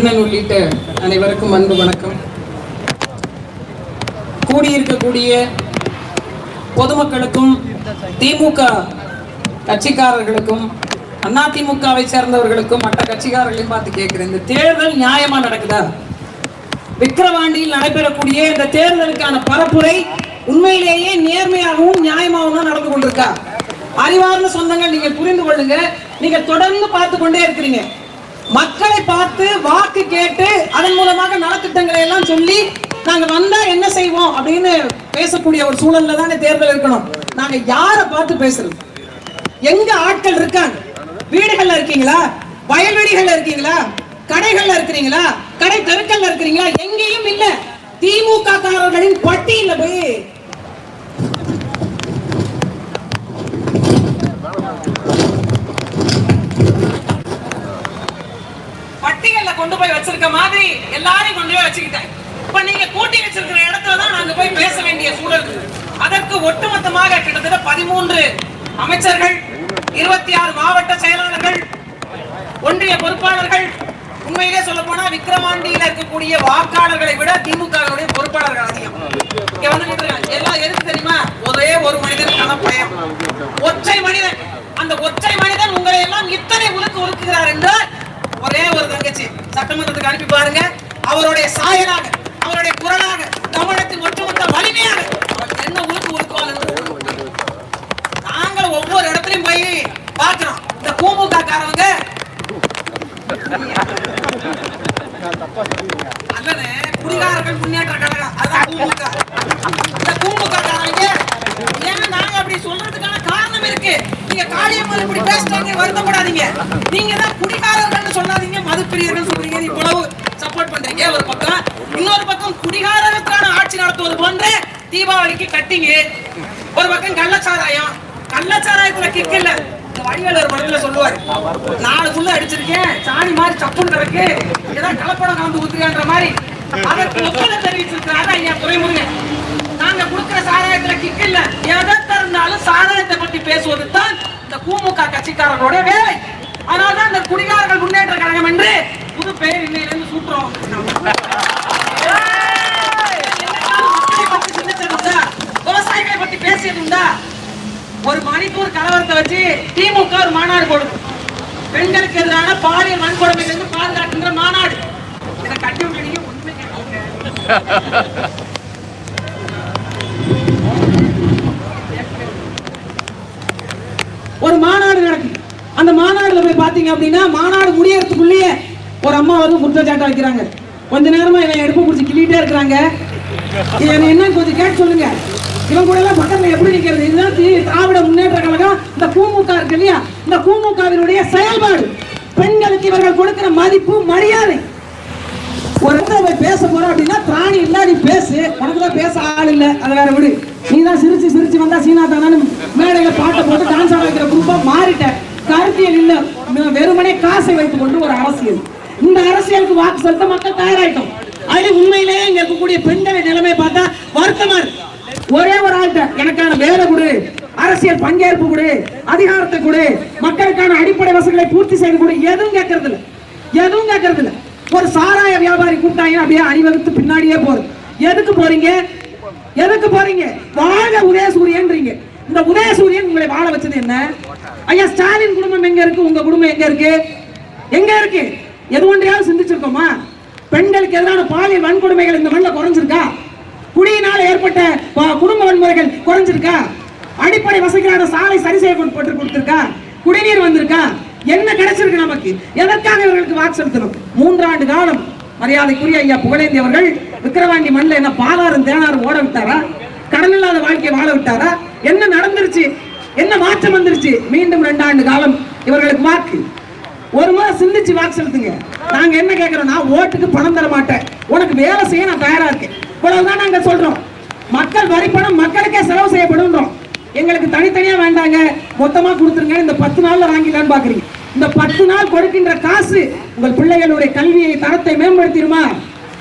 அண்ணன் உள்ளிட்ட அனைவருக்கும் அன்பு வணக்கம். கூடியிருக்கக்கூடிய பொதுமக்களுக்கும் திமுக கட்சிக்காரர்களுக்கும் அதிமுகவை சேர்ந்தவர்களுக்கும் மற்ற கட்சிக்காரர்களையும் பார்த்து கேட்கிறேன். இந்த தேர்தல் நியாயமா நடக்குதா? விக்கிரவாண்டியில் நடைபெறக்கூடிய இந்த தேர்தலுக்கான பரப்புரை உண்மையிலேயே நேர்மையாகவும் நியாயமாகவும் தான் நடந்து கொண்டிருக்கா? அறிவார்ந்த சொந்தங்கள் நீங்க புரிந்து கொள்ளுங்க. நீங்க தொடர்ந்து பார்த்து கொண்டே இருக்கிறீங்க. மக்களை பார்த்து வாக்கு கேட்டு அதன் மூலமாக நலத்திட்டங்களை எல்லாம் சொல்லி நாங்க வந்தா என்ன செய்வோம் அப்படின்னு பேசக்கூடிய ஒரு சூழல்ல தானே தேர்தல் இருக்கணும். நாங்க யாரை பார்த்து பேசுறது எங்க ஆட்கள் இருக்காங்க? வீடுகள்ல இருக்கீங்களா? வயல்வெளிகள்ல இருக்கீங்களா? கடைகள்ல இருக்கிறீங்களா? கடை தெருக்கள்ல இருக்கிறீங்களா? எங்கேயும் இல்ல. திமுக காரர்களின் பட்டியல போய் இருக்க மாதிரி எல்லாரையும் கொண்டு போய் வச்சுக்கிட்டேன். இப்ப நீங்க கூட்டி வச்சிருக்கிற இடத்துல தான் நாங்க போய் பேச வேண்டிய சூழல் அதற்கு ஒட்டுமொத்தமாக கிட்டத்தட்ட பதிமூன்று அமைச்சர்கள் இருபத்தி ஆறு மாவட்ட செயலாளர்கள் ஒன்றிய பொறுப்பாளர்கள் உண்மையிலே சொல்ல போனா விக்கிரமாண்டியில இருக்கக்கூடிய வாக்காளர்களை விட திமுகவுடைய பொறுப்பாளர்கள் அதிகம். இங்க வந்து நின்றுருக்காங்க. எல்லாம் எதுக்கு தெரியுமா? ஒரே ஒரு மனிதனுக்கான பயம் ஒற்றை மனிதன். அந்த ஒற்றை மனிதன் உங்களை எல்லாம் இத்தனை உலுக்கு உலுக்குகிறார் என்றால் ஒரே ஒரு தங்கச்சி சட்டமன்றத்துக்கு அனுப்பி பாருங்க. அவருடைய சாயலாக அவருடைய குரலாக தமிழகத்தின் ஒட்டுமொத்த வலிமையாக அவர் என்ன உலுக்கு உலுக்குவார். என்று நாங்கள் ஒவ்வொரு இடத்துலயும் போய் பார்க்கிறோம். இந்த கூமுக காரவங்க அல்லது குடிகாரர்கள் முன்னேற்ற கழகம். அதான் கூமுக இந்த கூமுக காரங்க ஏன்னா நாங்க அப்படி சொல்றதுக்கான காரணம் இருக்கு. நீங்க காளியம்மாள் இப்படி பேசுறாங்க வருத்தப்படாதீங்க. நீங்க சொல்லாதீங்க சொல்றீங்க? இவ்வளவு சப்போர்ட் பண்றீங்க. ஒரு பக்கம்? இன்னொரு பக்கம் குடிகாரர்களுக்கான ஆட்சி நடத்துவது போன்ற தீபாவளிக்கு கட்டிங்க ஒரு பக்கம் கள்ளச்சாராயம். கள்ளச்சாராயத்துல கிக்கு இல்ல. இந்த படத்துல சொல்லுவாரு. நாலு புள்ள அடிச்சிருக்கேன். சாணி மாதிரி சப்புன்னு கிடக்கு. ஏதாவது கலப்படம் கலந்து ஊத்துறியான்ற மாதிரி அதற்கு ஒப்புதல் தெரிவிச்சிருக்கிறாரு ஐயா துறைமுருகன் நாங்க கொடுக்கிற சாராயத்துல கிக் இல்ல. எதை திறந்தாலும் சாராயத்தை பத்தி பேசுவது தான் இந்த கூமுக கட்சிக்காரர்களுடைய வேலை அதனால்தான் இந்த குடிகாரர்கள் முன்னேற்ற கழகம் என்று புது பெயர் இன்னையிலிருந்து சூட்டுறோம். விவசாயிகளை பத்தி பேசியது உண்டா ஒரு மணிப்பூர் கலவரத்தை வச்சு திமுக ஒரு மாநாடு போடுது. பெண்களுக்கு எதிரான பாலியல் வன்கொடுமையிலிருந்து பாதுகாக்கின்ற மாநாடு. இதை கட்டி விட்டுறீங்க ஒண்ணுமே ஒரு மா அந்த மாநாடுல போய் பாத்தீங்க அப்படின்னா மாநாடு முடியறதுக்குள்ளேயே ஒரு அம்மா வந்து குற்றச்சாட்டை வைக்கிறாங்க. கொஞ்ச நேரமா என்னை எடுப்பு பிடிச்சி கிள்ளிட்டே இருக்கிறாங்க. என்ன கொஞ்சம் கேட்டு சொல்லுங்க. இவன் கூட எல்லாம் பக்கத்துல எப்படி நிக்கிறது? இதுதான் திராவிட முன்னேற்ற கழகம். இந்த கூமுக இருக்கு இல்லையா? இந்த கூமுகவினுடைய செயல்பாடு. பெண்களுக்கு இவர்கள் கொடுக்கிற மதிப்பு மரியாதை. ஒரு இடத்துல போய் பேச போற அப்படின்னா திராணி இல்ல நீ பேசு. உனக்கு தான் பேச ஆள் இல்ல. அதை வேற விடு. நீ தான் சிரிச்சு சிரிச்சு வந்தா சீனா தானு மேடையில பாட்டை போட்டு டான்ஸ் ஆட வைக்கிற குரூப்பா மாறிட்ட. கருத்தியல் இல்ல. வெறுமனே காசை வைத்துக் கொண்டு ஒரு அரசியல். இந்த அரசியலுக்கு வாக்கு செலுத்த மக்கள் தயாராயிட்டோம். அதுல உண்மையிலேயே இங்க இருக்கக்கூடிய பெண்களின் நிலைமை பார்த்தா வருத்தமா இருக்கு. ஒரே ஒரு ஆள்கிட்ட எனக்கான வேலை கொடு அரசியல் பங்கேற்பு கொடு அதிகாரத்தை கொடு மக்களுக்கான அடிப்படை வசதிகளை பூர்த்தி செய்து கொடு. எதுவும் கேட்கறது இல்ல எதுவும் கேட்கறது இல்ல ஒரு சாராய வியாபாரி கூப்பிட்டாங்க அப்படியே அணிவகுத்து பின்னாடியே போறது. எதுக்கு போறீங்க? எதுக்கு போறீங்க? வாழ்க உதயசூரியன்றீங்க. இந்த உதயசூரியன் உங்களை வாழ வச்சது என்ன? ஐயா ஸ்டாலின் குடும்பம் எங்க இருக்கு? உங்க குடும்பம் எங்க இருக்கு? எங்க இருக்கு? எது ஒன்றையாவது சிந்திச்சிருக்கோமா? பெண்களுக்கு எதிரான பாலியல் வன்கொடுமைகள் இந்த மண்ணில் குறைஞ்சிருக்கா? குடியினால் ஏற்பட்ட குடும்ப வன்முறைகள் குறைஞ்சிருக்கா? அடிப்படை வசதிகளான சாலை சரி செய்யப்பட்டு கொடுத்திருக்கா? குடிநீர் வந்திருக்கா? என்ன கிடைச்சிருக்கு நமக்கு? எதற்காக இவர்களுக்கு வாக்கு செலுத்தணும்? மூன்றாண்டு காலம் மரியாதைக்குரிய ஐயா புகழேந்தி அவர்கள் விக்கிரவாண்டி மண்ணில் என்ன பாலாறும் தேனாரும் ஓட விட்டாரா? கடன் இல்லாத வாழ்க்கையை வாழ விட்டாரா? என்ன நடந்துருச்சு? என்ன மாற்றம் வந்துருச்சு? மீண்டும் ரெண்டாண்டு காலம். இவர்களுக்கு வாக்கு ஒரு முறை சிந்திச்சு வாக்கு செலுத்துங்க நாங்க என்ன கேட்கிறோம் நான் ஓட்டுக்கு பணம் தர மாட்டேன். உனக்கு வேலை செய்ய நான் தயாரா இருக்கேன். இவ்வளவுதான் நாங்க சொல்றோம். மக்கள் வரி பணம் மக்களுக்கே செலவு செய்யப்படுன்றோம் எங்களுக்கு தனித்தனியா வேண்டாங்க. மொத்தமா கொடுத்துருங்க. இந்த பத்து நாள்ல வாங்கிடலான்னு பாக்குறீங்க. இந்த பத்து நாள் கொடுக்கின்ற காசு உங்கள் பிள்ளைகளுடைய கல்வியை தரத்தை மேம்படுத்திடுமா?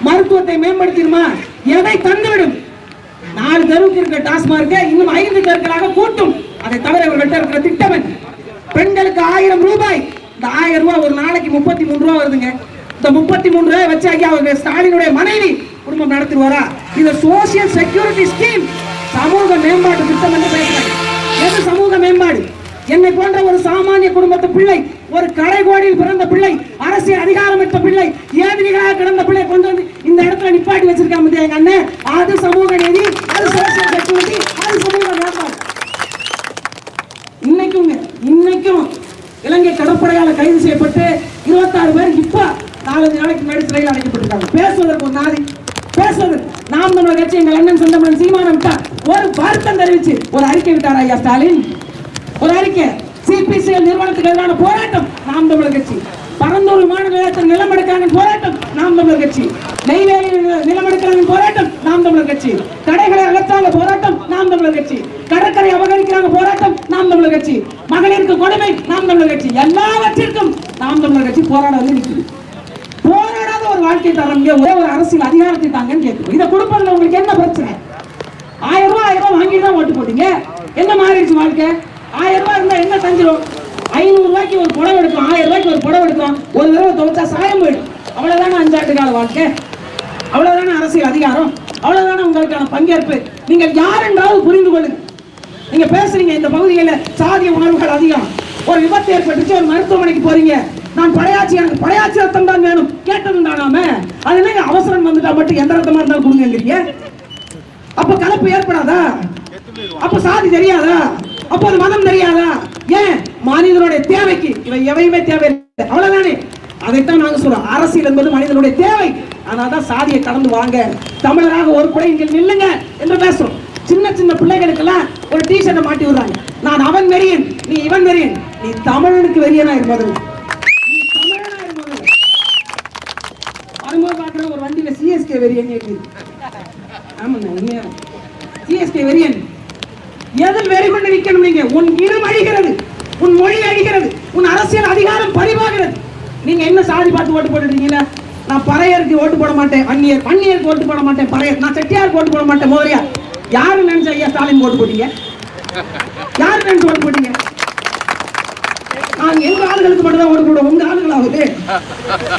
மருத்துவத்தை மேம்படுத்திடுமா? எதை தந்துவிடும்? நாலு தெருவுக்கு இருக்கிற டாஸ்மார்க்கை இன்னும் ஐந்து தெருக்களாக கூட்டும். அதை தவிர இவர்கள்ட்ட இருக்கிற திட்டம் பெண்களுக்கு ஆயிரம் ரூபாய். இந்த ஆயிரம் ரூபாய் ஒரு நாளைக்கு முப்பத்தி மூணு ரூபாய் வருதுங்க. இந்த முப்பத்தி மூணு ரூபாய் வச்சு ஐயா ஸ்டாலினுடைய மனைவி குடும்பம் நடத்திடுவாரா இது சோசியல் செக்யூரிட்டி ஸ்கீம் சமூக மேம்பாட்டு திட்டம் என்று பேசுறாங்க. எது சமூக மேம்பாடு? என்னை போன்ற ஒரு சாமானிய குடும்பத்து பிள்ளை ஒரு கடைகோடியில் பிறந்த பிள்ளை அரசியல் அதிகாரம் பெற்ற பிள்ளை ஏதிரிகளாக கிடந்த பிள்ளை கொண்டு வந்து இந்த இடத்துல நிப்பாட்டி வச்சிருக்காம எங்க அண்ணன்? அது சமூக நீதி அது சோசியல் செக்யூரிட்டி அது சமூக மேம்பாடு. இன்னைக்கும் இலங்கை கடற்படையால் கைது செய்யப்பட்டு இருபத்தாறு பேர் இப்போ நாலஞ்சு நாளைக்கு முன்னாடி சிறையில் அடைக்கப்பட்டிருக்காங்க. பேசுவதற்கு ஒரு நாதி. பேசுவதற்கு நாம் தமிழர் கட்சி எங்கள் அண்ணன் சொந்தமன் சீமானம் ஒரு வருத்தம் தெரிவிச்சு ஒரு அறிக்கை விட்டார் ஐயா ஸ்டாலின். ஒரு அறிக்கை. சிபிசிஎல் நிறுவனத்துக்கு எதிரான போராட்டம் நாம் தமிழர் கட்சி. பரந்தூர் விமான நிலையத்தில் நிலம் எடுக்கிறாங்க போராட்டம் நாம் தமிழர் கட்சி. நெய்வேலி நிலம் எடுக்கிறாங்க போராட்டம் நாம் தமிழர் கட்சி. கடைகளை அகற்றாங்க போராட்டம் நாம் தமிழர் கட்சி. கடற்கரை தமிழர் கட்சி. மகளிருக்கு கொடுமை நாம் தமிழர் கட்சி. எல்லாவற்றிற்கும் நாம் தமிழர் கட்சி போராட வந்து நிற்குது போராடாத ஒரு வாழ்க்கை தரம் ஒரே ஒரு அரசியல் அதிகாரத்தை தாங்கன்னு கேட்கும் இதை கொடுப்பதில் உங்களுக்கு என்ன பிரச்சனை? ஆயிரம் ரூபாய் ஆயிரம் ரூபாய் வாங்கிட்டு தான் ஓட்டு போட்டீங்க. என்ன மாறிடுச்சு வாழ்க்கை? ஆயிரம் ரூபாய் இருந்தா என்ன தஞ்சிரும்? ஐநூறு ரூபாய்க்கு ஒரு புடவை எடுக்கும் ஆயிரம் ரூபாய்க்கு ஒரு புடவை எடுக்கும் ஒரு தடவை துவைச்சா சாயம் போயிடும். அவ்வளவுதானே அஞ்சாண்டு கால வாழ்க்கை? அவ்வளவுதானே அரசியல் அதிகாரம்? அவ்வளவுதானே உங்களுக்கான பங்கேற்பு? நீங்கள் யார் என்றாவது புரிந்து கொள்ளுங்க நீங்க பேசுறீங்க இந்த பகுதியில் சாதிய உணர்வுகள் அதிகம். ஒரு விபத்து ஏற்பட்டுச்சு ஒரு மருத்துவமனைக்கு போறீங்க. நான் படையாச்சி எனக்கு படையாச்சி ரத்தம் தான் வேணும். கேட்டதுண்டானாம? அது என்னங்க அவசரம் வந்துட்டா மட்டும் எந்த ரத்தமா இருந்தாலும் கொடுங்கங்கிறீங்க அப்ப கலப்பு ஏற்படாதா? அப்ப சாதி தெரியாதா? அப்ப அது மதம் தெரியாதா? ஏன்? மனிதனுடைய தேவைக்கு. இவை எவையுமே தேவை அவ்வளவுதானே? அதைத்தான் நாங்க சொல்றோம். அரசியல் என்பது மனிதனுடைய தேவை. அதனால்தான் சாதியை கடந்து வாங்க. தமிழராக ஒரு குறை இங்கே நில்லுங்க என்று பேசுறோம். சின்ன சின்ன பிள்ளைகளுக்கெல்லாம் ஒரு டிஷர்ட்டை மாட்டி விடுறாங்க. நான் அவன் வெறியன் நீ இவன் வெறியன். நீ தமிழனுக்கு வெறியனா இருப்பது நீ தமிழனா இருப்பது வரும்போது பார்க்குற ஒரு வண்டியில சிஎஸ்கே வெறியன் இருக்குது ஆமாங்க உண்மையா சிஎஸ்கே வெறியன். எதில் வெறி கொண்டு நிற்கணும் நீங்க? உன் இனம் அழிகிறது உன் மொழி அழிகிறது உன் அரசியல் அதிகாரம் பறிவாகிறது நீங்க என்ன சாதி பார்த்து ஓட்டு போட்டுருக்கீங்களா நான் பறையருக்கு ஓட்டு போட மாட்டேன் அந்நியர் அந்நியருக்கு ஓட்டு போட மாட்டேன் பறையர். நான் செட்டியாருக்கு ஓட்டு போட மாட்டேன் மோரியார் யாரு நினைச்ச ஐயா ஸ்டாலின் ஓட்டு போட்டீங்க? யாரு நினைச்சு ஓட்டு போட்டீங்க? நாங்க எங்க ஆளுகளுக்கு மட்டும் தான் ஓட்டு போடுவோம் உங்க ஆளுகளாவது.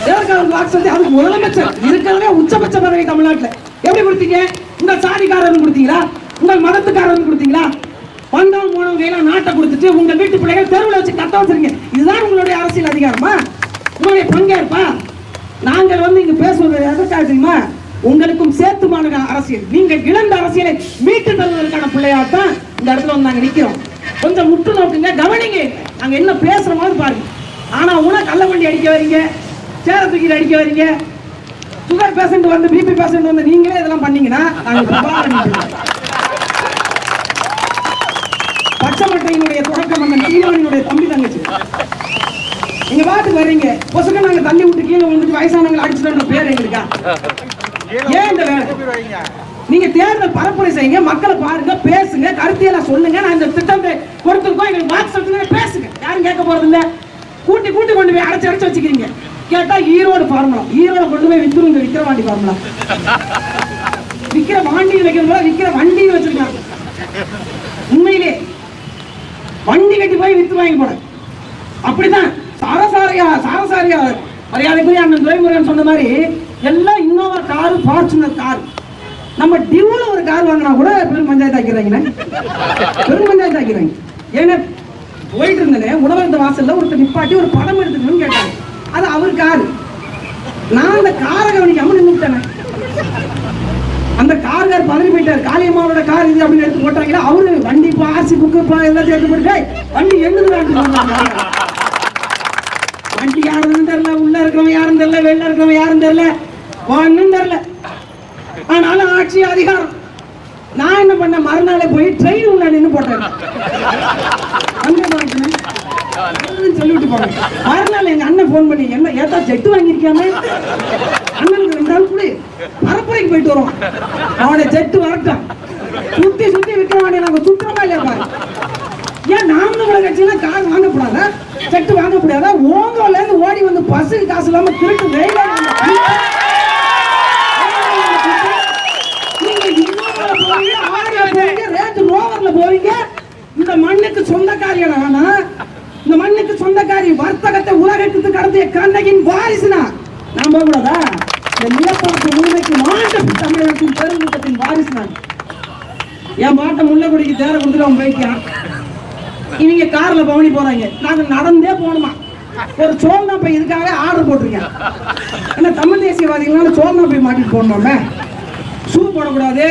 எதற்காக வாக்கு அதுக்கு முதலமைச்சர். இருக்கிறதே உச்சபட்ச பதவி தமிழ்நாட்டுல. எப்படி கொடுத்தீங்க? உங்க சாதிக்காரன் கொடுத்தீங்களா? உங்கள் மதத்துக்காரன் கொடுத்தீங்களா? வந்தவங்க போனவங்க எல்லாம் நாட்டை கொடுத்துட்டு உங்க வீட்டு பிள்ளைகள் தெருவில் வச்சு கத்த வச்சிருங்க இதுதான் உங்களுடைய அரசியல் அதிகாரமா? உங்களுடைய பங்கேற்பா? நாங்கள் வந்து இங்க பேசுவது எதற்காக தெரியுமா? உங்களுக்கும் சேர்த்துமான அரசியல். நீங்கள் இழந்த அரசியலை மீட்டு தருவதற்கான பிள்ளையாத்தான் இந்த இடத்துல வந்து நாங்க நிக்கிறோம். கொஞ்சம் முற்று நோக்குங்க கவனிங்க. நாங்க என்ன பேசுறோமாவது பாருங்க. ஆனா உனக்கு கள்ள வண்டி அடிக்க வரீங்க சேர தூக்கிட்டு அடிக்க வரீங்க சுகர் பேஷண்ட் வந்து பிபி பேஷண்ட் வந்து நீங்களே இதெல்லாம் பண்ணீங்கன்னா நாங்க பச்சைமட்டையினுடைய பச்சை மட்டையினுடைய தொடக்கம் அந்த சீமானினுடைய தம்பி தங்கச்சி. நீங்க பாட்டு வர்றீங்க. பொசுக்க நாங்க தள்ளி விட்டு கீழே விழுந்துட்டு வயசானவங்களை அடிச்சுட்டு பேர் எங்களுக்கா ஏன் இந்த நீங்க தேர்தல் பரப்புரை செய்யுங்க மக்களை பாருங்க பேசுங்க கருத்தியல சொல்லுங்க. நான் இந்த திட்டத்தை கொடுத்துருக்கோம். எங்களுக்கு வாக்கு சொல்லுங்க பேசுங்க. யாரும் கேட்க போறது இல்ல. கூட்டி கூட்டி கொண்டு போய் அடைச்சு அடைச்சு வச்சுக்கிறீங்க. கேட்டா ஈரோடு ஃபார்முலா ஈரோடு கொண்டு போய் வித்துருங்க விக்கிரவாண்டி ஃபார்முலா விக்கிற வாண்டியில் வைக்கிறது போல விக்கிற வண்டியில் வச்சிருக்காங்க. உண்மையிலே வண்டி கட்டி போய் வித்து வாங்கி போட. அப்படிதான் சாரசாரியா சாரசாரியா மரியாதைக்குரிய அண்ணன் துரைமுருகன் சொன்ன மாதிரி எல்லாம் இன்னோவா காரு ஃபார்ச்சுனர் கார் நம்ம டியூல ஒரு கார் வாங்கினா கூட பெரும் பஞ்சாயத்து ஆக்கிறாங்க பெரும் பஞ்சாயத்து ஆக்கிறாங்க ஏன்னா போயிட்டு இருந்தேன் உணவகத்து வாசல்ல ஒருத்தர் நிப்பாட்டி ஒரு படம் எடுத்துக்கணும்னு கேட்டாங்க அது அவர் காரு நான் அந்த காரை கவனிக்காம நின்றுட்டேன் அந்த கார்கார் பதவி போயிட்டார். காளியம்மாவோட கார் இது அப்படின்னு எடுத்து போட்டாங்கன்னா அவரு வண்டி பாசி புக்கு இப்போ எல்லாத்தையும் எடுத்து போட்டு வண்டி எங்கிருந்து வண்டி யாருன்னு தெரியல உள்ள இருக்கிறவன் யாரும் தெரியல வெளில இருக்கிறவன் யாரும் தெரியல ஒன்றும் தெரியல. ஆனாலும் ஆட்சி அதிகாரம். நான் என்ன பண்ண மறுநாளே போய் ட்ரெயின் உள்ள நின்று போட்டேன். அங்கே போனேன் அதுன்னு சொல்லிவிட்டு போனேன். மறுநாள் எங்க அண்ணன் ஃபோன் பண்ணி என்ன ஏதா செட்டு வாங்கியிருக்காமே அண்ணனுக்கு ரெண்டு நாள் கூட. பரப்புரைக்கு போயிட்டு வரோம் அவனை செட்டு வரட்டான் சுத்தி சுத்தி விற்கிறவானே நாங்க சுத்தமா இல்லையா பாரு? ஏன் நாம் தமிழக கட்சியெல்லாம் கார் வாங்கக்கூடாதா. செட்டு வாங்கக்கூடாது. ஓங்கோலேருந்து ஓடி வந்து பஸ்ஸுக்கு காசு இல்லாமல் திருட்டு ரயில்ல நீங்க இன்னோவால போறீங்க ஆர்ல இந்த மண்ணுக்கு சொந்தக்காரியான ஆனா இந்த மண்ணுக்கு சொந்தக்காரி வர்த்தகத்தை உலகத்துக்கு கடத்திய கண்ணகின் வாரிசுனா நாம போகக்கூடாதா? இந்த நிலப்பரப்பு முழுமைக்கு மாண்ட தமிழகத்தின் பெருங்கூட்டத்தின் வாரிசு நான் என் பாட்டை முள்ளக்குடிக்கு தேர கொடுத்துட்டு அவன் போய்க்கான் இவங்க கார்ல பவனி போறாங்க. நாங்க நடந்தே போகணுமா? ஒரு சோழனா போய் இதுக்காக ஆர்டர் போட்டிருக்கேன். ஏன்னா தமிழ் தேசியவாதிகளால சோழனா போய் மாட்டிட்டு போடணும்ல ஷூ போடக்கூடாது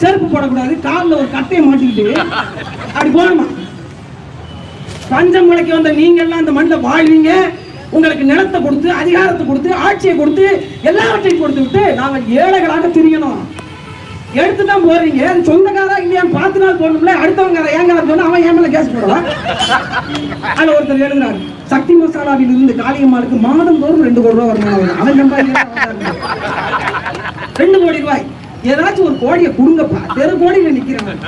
செருப்பு போடக்கூடாது காலில் ஒரு கட்டையை மாட்டிக்கிட்டு அப்படி போகணுமா? பஞ்சம் முளைக்கு வந்த நீங்க எல்லாம் அந்த மண்ணில் வாழ்வீங்க. உங்களுக்கு நிலத்தை கொடுத்து அதிகாரத்தை கொடுத்து ஆட்சியை கொடுத்து எல்லாவற்றையும் கொடுத்து விட்டு நாங்கள் ஏழைகளாக திரியணும். எடுத்து தான் போறீங்க. அது சொந்தக்காரா இல்லையான்னு பார்த்து நாள் போடணும்ல அடுத்தவங்க ஏங்க சொன்னா அவன் ஏன் மேல கேஸ் போடுவான் அதுல ஒருத்தர் எழுதுறாரு. சக்தி மசாலாவில் இருந்து காளியம்மாளுக்கு மாதம் தோறும் ரெண்டு கோடி ரூபாய் வரணும் அவன் சம்பாதிக்க ரெண்டு கோடி ரூபாய். ஏதாச்சும் ஒரு கோடியை கொடுங்கப்பா. தெரு கோடியில நிக்கிறவன்.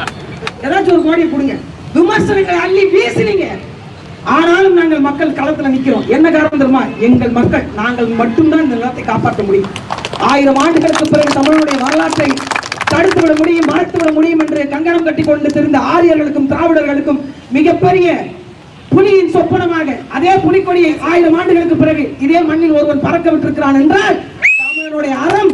ஏதாச்சும் ஒரு கோடியை கொடுங்க. விமர்சனங்களை அள்ளி வீசுனீங்க. ஆனாலும் நாங்கள் மக்கள் களத்துல நிக்கிறோம். என்ன காரணம் தெரியுமா? எங்கள் மக்கள் நாங்கள் மட்டும்தான் இந்த நிலத்தை காப்பாற்ற முடியும். ஆயிரம் ஆண்டுகளுக்கு பிறகு தமிழனுடைய வரலாற்றை தடுத்து விட முடியும் மறைத்து விட முடியும் என்று கங்கணம் கட்டி கொண்டு தெரிந்த ஆரியர்களுக்கும் திராவிடர்களுக்கும் மிகப்பெரிய புலியின் சொப்பனமாக அதே புலிக்கொடியை ஆயிரம் ஆண்டுகளுக்கு பிறகு இதே மண்ணில் ஒருவன் பறக்க விட்டிருக்கிறான் என்றால் தமிழனுடைய அறம்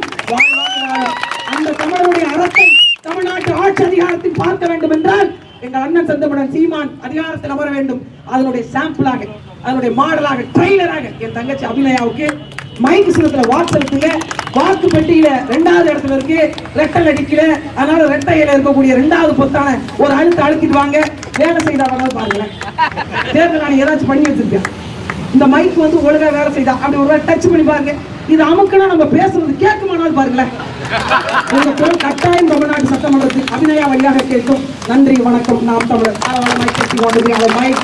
அந்த தமிழனுடைய அறத்தை தமிழ்நாட்டு ஆட்சி அதிகாரத்தில் பார்க்க வேண்டும் என்றால் எங்கள் அண்ணன் சந்தமடன் சீமான் அதிகாரத்தில் அமர வேண்டும். அதனுடைய சாம்பிளாக அதனுடைய மாடலாக ட்ரெய்லராக என் தங்கச்சி அபிநயாவுக்கு மைக்கு சிலத்தில் வாக்கு செலுத்துங்க வாக்கு பெட்டியில ரெண்டாவது இடத்துல இருக்கு. ரெட்டல் அடிக்கல. அதனால ரெட்டையில இருக்கக்கூடிய ரெண்டாவது பொத்தான ஒரு அழுத்த அழுத்திட்டு வாங்க. வேலை செய்தா வேணாலும் பாருங்களேன். தேர்தல் நான் ஏதாச்சும் பண்ணி வச்சிருக்கேன். இந்த மைக் வந்து ஒழுங்கா வேலை செய்தா அப்படி ஒரு டச் பண்ணி பாருங்க. இது அமுக்குனா நம்ம பேசுறது கேட்குமானாலும் பாருங்களேன். உங்க குரல் கட்டாயம் தமிழ்நாடு சட்டமன்றத்தில் அபிநயா வழியாக கேட்கும். நன்றி வணக்கம். நாம் தமிழர். மைக் கட்டி கொண்டு அவர் மைக்